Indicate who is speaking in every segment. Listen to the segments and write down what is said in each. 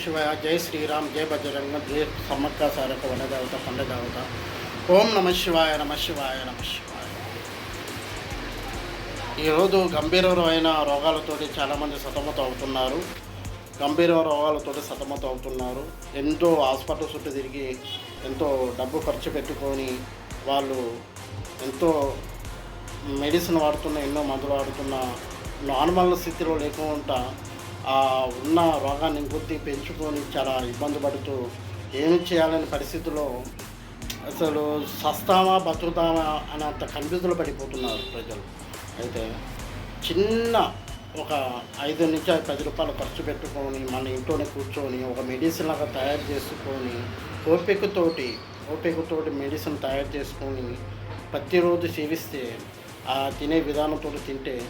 Speaker 1: శివాయ జై శ్రీరామ్ జై బజరంగ జై సమ్మక్క సారక వనదేవత పండదేవత ఓం నమ శివాయ నమ శివాయ నమ శివాయ ఈరోజు గంభీరమైన రోగాలతోటి చాలామంది సతమతం అవుతున్నారు. గంభీర రోగాలతోటి సతమతం అవుతున్నారు. ఎంతో హాస్పిటల్ చుట్టూ తిరిగి ఎంతో డబ్బు ఖర్చు పెట్టుకొని వాళ్ళు ఎంతో మెడిసిన్ వాడుతున్న ఎన్నో మందులు వాడుతున్న నార్మల్ స్థితిలో లేకుండా ఉన్న రోగాన్ని ఇంకొద్ది పెంచుకొని చాలా ఇబ్బంది పడుతూ ఏమి చేయాలని పరిస్థితిలో అసలు సస్తామా బతుకుతామా అనేంత కన్ఫ్యూజన్లో పడిపోతున్నారు ప్రజలు. అయితే చిన్న ఒక ఐదు నుంచి పది రూపాయలు ఖర్చు పెట్టుకొని మన ఇంట్లోనే కూర్చొని ఒక మెడిసిన్ లాగా తయారు చేసుకొని ఓపికతోటి ఓపికతోటి మెడిసిన్ తయారు చేసుకొని ప్రతిరోజు సేవిస్తే ఆ తినే విధానంతో తింటే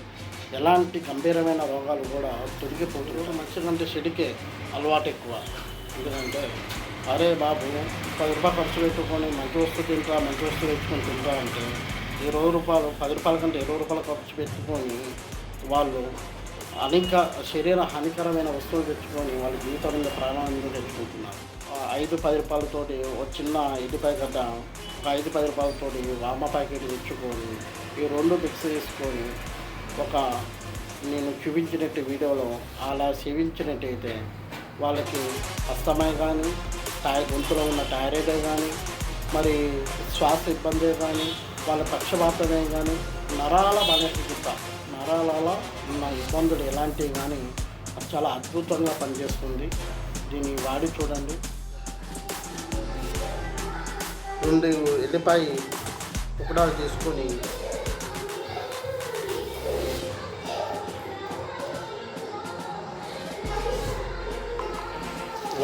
Speaker 1: ఎలాంటి గంభీరమైన రోగాలు కూడా తొలగిపోతున్నాయి మంచిదంటే చెడికే అలవాటు ఎక్కువ. ఎందుకంటే అరే బాబు పది రూపాయలు ఖర్చు పెట్టుకొని మంచి వస్తువు తింటా మంచి వస్తువు తెచ్చుకొని తింటా అంటే ఇరవై రూపాయలు పది రూపాయల కంటే ఇరవై రూపాయలు ఖర్చు పెట్టుకొని వాళ్ళు అనేక శరీర హానికరమైన వస్తువులు తెచ్చుకొని వాళ్ళ జీవితం మీద ప్రాణాలను తెచ్చుకుంటున్నారు. ఐదు పది రూపాయలతోటి ఒక చిన్న ఇటుపై గడ్డ ఒక ఐదు పది రూపాయలతోటి వామ ప్యాకెట్ తెచ్చుకొని ఈ రెండు మిక్స్ చేసుకొని ఒక నేను చూపించినట్టు వీడియోలో అలా సేవించినట్టయితే వాళ్ళకి అస్తమయ కానీ టై గొంతులో ఉన్న థైరాయిడ్ కానీ మరి శ్వాస ఇబ్బంది కానీ వాళ్ళ పక్షపాతమే కానీ నరాల బలహీనత నరాల ఉన్న ఇబ్బందులు ఎలాంటివి కానీ చాలా అద్భుతంగా పనిచేస్తుంది. దీన్ని వాడి చూడండి. రెండు ఎల్లిపాయ ఒకటాలు తీసుకొని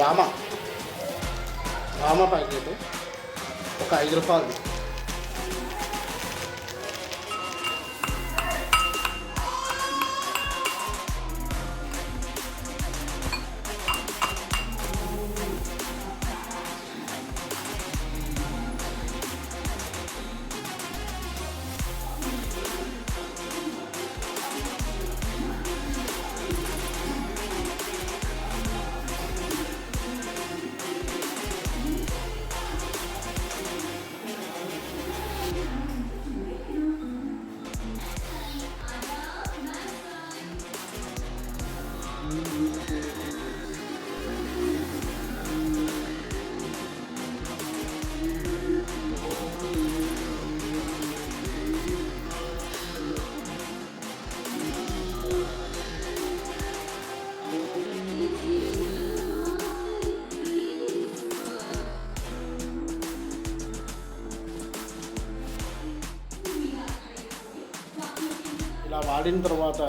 Speaker 1: వామ వామ ప్యాకెట్. ఒక ఐదు రూపాయలు. ఇలా వాడిన తర్వాత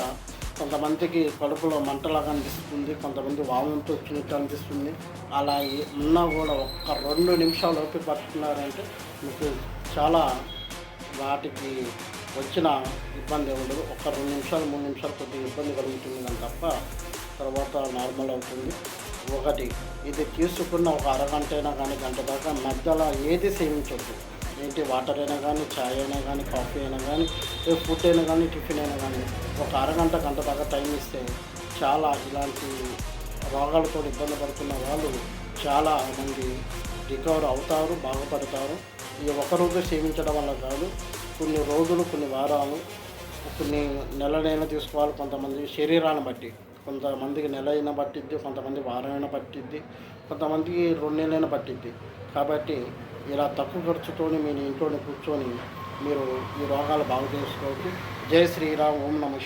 Speaker 1: కొంతమందికి కడుపులో మంటలాగా అనిపిస్తుంది కొంతమంది వామంతో వచ్చినట్టు అనిపిస్తుంది. అలా ఉన్నా కూడా ఒక్క రెండు నిమిషాలు ఓపిక పట్టుకున్నారంటే మీకు చాలా వాటికి వచ్చిన ఇబ్బంది ఉండదు. ఒక రెండు నిమిషాలు మూడు నిమిషాలు కొద్దిగా ఇబ్బంది కలుగుతుంది కానీ తప్ప తర్వాత నార్మల్ అవుతుంది. ఒకటి ఇది తీసుకున్న ఒక అరగంట అయినా కానీ గంట దాకా మధ్యలో ఏది సేవించవద్దు ఏంటి వాటర్ అయినా కానీ ఛాయ్ అయినా కానీ కాఫీ అయినా కానీ ఫుడ్ అయినా కానీ టిఫిన్ అయినా కానీ ఒక అరగంట గంట దాకా టైం ఇస్తే చాలా ఇలాంటి రోగాలతో ఇబ్బంది పడుతున్న వాళ్ళు చాలా మంది రికవర్ అవుతారు బాగుపడతారు. ఈ ఒక రోజు సేవించడం వల్ల కాదు కొన్ని రోజులు కొన్ని వారాలు కొన్ని నెలలైనా తీసుకోవాలి కొంతమంది శరీరాన్ని బట్టి. కొంతమందికి నెల అయినా పట్టిద్ది కొంతమంది వారమైనా పట్టిద్ది కొంతమందికి రెండు నెలలైనా పట్టిద్ది. కాబట్టి ఇలా తక్కువ ఖర్చుతోని మీ ఇంట్లోనే కూర్చొని మీరు ఈ రోగాలు బాగు చేసుకోవచ్చు జై శ్రీరామ్ ఓం నమ